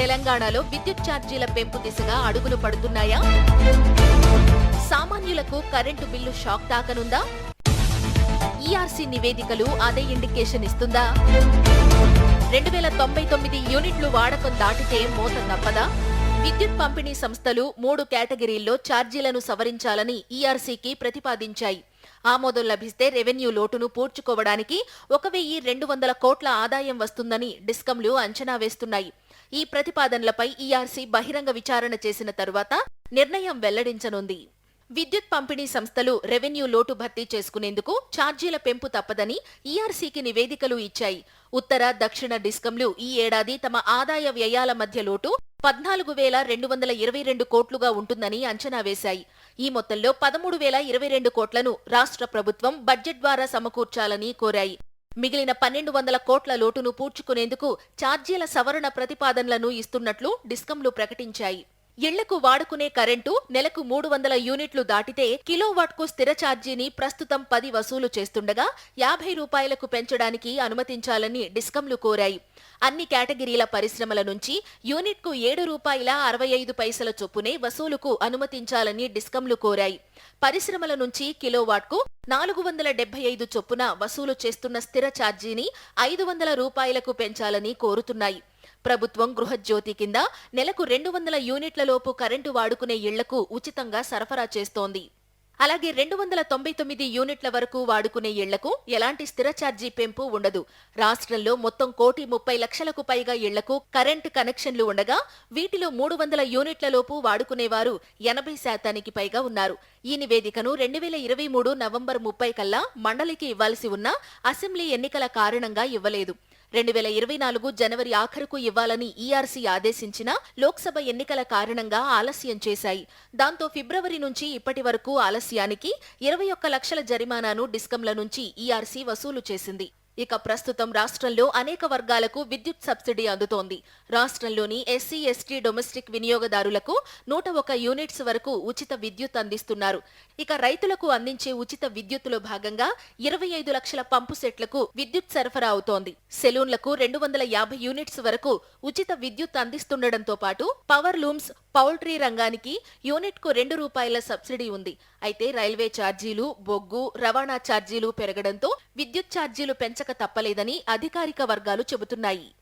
తెలంగాణలో విద్యుత్ ఛార్జీల పెంపు దిశగా అడుగులు పడుతున్నాయా? సామాన్యులకు కరెంటు బిల్లు షాక్ తాకనుందా? ఈఆర్సీ నివేదికలు అదే ఇండికేషన్ ఇస్తుందా? రెండు వేల తొంభై తొమ్మిది యూనిట్లు వాడకం దాటితే మోత తప్పదా? విద్యుత్ పంపిణీ సంస్థలు మూడు కేటగిరీల్లో ఛార్జీలను సవరించాలని ఈఆర్సీకి ప్రతిపాదించాయి. ఆమోదం లభిస్తే రెవెన్యూ లోటును పూడ్చుకోవడానికి ఒక వెయ్యి రెండు వందల కోట్ల ఆదాయం వస్తుందని డిస్కంలు అంచనా వేస్తున్నాయి. ఈ ప్రతిపాదనలపై ఈఆర్సీ బహిరంగ విచారణ చేసిన తరువాత నిర్ణయం వెల్లడించనుంది. విద్యుత్ పంపిణీ సంస్థలు రెవెన్యూ లోటు భర్తీ చేసుకునేందుకు ఛార్జీల పెంపు తప్పదని ఈఆర్సీకి నివేదికలు ఇచ్చాయి. ఉత్తర దక్షిణ డిస్కంలు ఈ ఏడాది తమ ఆదాయ వ్యయాల మధ్య లోటు పద్నాలుగు వేల రెండు వందల ఇరవై రెండు కోట్లుగా ఉంటుందని అంచనా వేశాయి. ఈ మొత్తంలో పదమూడు వేల ఇరవై రెండు కోట్లను రాష్ట్ర ప్రభుత్వం బడ్జెట్ ద్వారా సమకూర్చాలని కోరాయి. మిగిలిన పన్నెండు వందల కోట్ల లోటును పూడ్చుకునేందుకు ఛార్జీల సవరణ ప్రతిపాదనలను ఇస్తున్నట్లు డిస్కంలు ప్రకటించాయి. ఇళ్ళకు వాడుకునే కరెంటు నెలకు మూడు వందల యూనిట్లు దాటితే కిలోవాట్కు స్థిర ఛార్జీని ప్రస్తుతం పది వసూలు చేస్తుండగా యాభై రూపాయలకు పెంచడానికి అనుమతించాలని డిస్కంలు కోరాయి. అన్ని కేటగిరీల పరిశ్రమల నుంచి యూనిట్కు ఏడు రూపాయల అరవై ఐదు పైసల చొప్పునే వసూలుకు అనుమతించాలని డిస్కంలు కోరాయి. పరిశ్రమల నుంచి కిలోవాట్కు నాలుగు వందల డెబ్బై ఐదు చొప్పున వసూలు చేస్తున్న స్థిర ఛార్జీని ఐదు వందల రూపాయలకు పెంచాలని కోరుతున్నాయి. ప్రభుత్వం గృహజ్యోతి కింద నెలకు రెండు వందల యూనిట్లలోపు కరెంటు వాడుకునే ఇళ్ళకు ఉచితంగా సరఫరా చేస్తోంది. అలాగే రెండు వందల తొంభై తొమ్మిది యూనిట్ల వరకు వాడుకునే ఇళ్ళకు ఎలాంటి స్థిర ఛార్జీ పెంపు ఉండదు. రాష్ట్రంలో మొత్తం కోటి ముప్పై లక్షలకు పైగా ఇళ్ళకు కరెంటు కనెక్షన్లు ఉండగా వీటిలో మూడు వందల యూనిట్లలోపు వాడుకునేవారు ఎనభై శాతానికి పైగా ఉన్నారు. ఈ నివేదికను రెండు వేల ఇరవై మూడు నవంబర్ ముప్పై కల్లా మండలికి ఇవ్వాల్సి ఉన్న అసెంబ్లీ ఎన్నికల కారణంగా ఇవ్వలేదు. రెండు వేల ఇరవై నాలుగు జనవరి ఆఖరుకు ఇవ్వాలని ఈఆర్సీ ఆదేశించినా లోక్సభ ఎన్నికల కారణంగా ఆలస్యం చేశాయి. దాంతో ఫిబ్రవరి నుంచి ఇప్పటి వరకు ఆలస్యానికి ఇరవై ఒక్క లక్షల జరిమానాను డిస్కంల నుంచి ఈఆర్సీ వసూలు చేసింది. ఇక ప్రస్తుతం రాష్ట్రంలో అనేక వర్గాలకు విద్యుత్ సబ్సిడీ అందుతోంది. రాష్ట్రంలోని ఎస్సీ ఎస్టీ డొమెస్టిక్ వినియోగదారులకు నూట ఒక యూనిట్స్ వరకు ఉచిత విద్యుత్ అందిస్తున్నారు. ఇక రైతులకు అందించే ఉచిత విద్యుత్తులో భాగంగా ఇరవై ఐదు లక్షల పంపు సెట్లకు విద్యుత్ సరఫరా అవుతోంది. సెలూన్లకు రెండు వందల యాభై యూనిట్స్ వరకు ఉచిత విద్యుత్ అందిస్తుండటంతో పాటు పవర్ లూమ్స్ పౌల్ట్రీ రంగానికి యూనిట్కు రెండు రూపాయల సబ్సిడీ ఉంది. అయితే రైల్వే ఛార్జీలు బొగ్గు రవాణా ఛార్జీలు పెరగడంతో విద్యుత్ ఛార్జీలు పెంచక తప్పలేదని అధికారిక వర్గాలు చెబుతున్నాయి.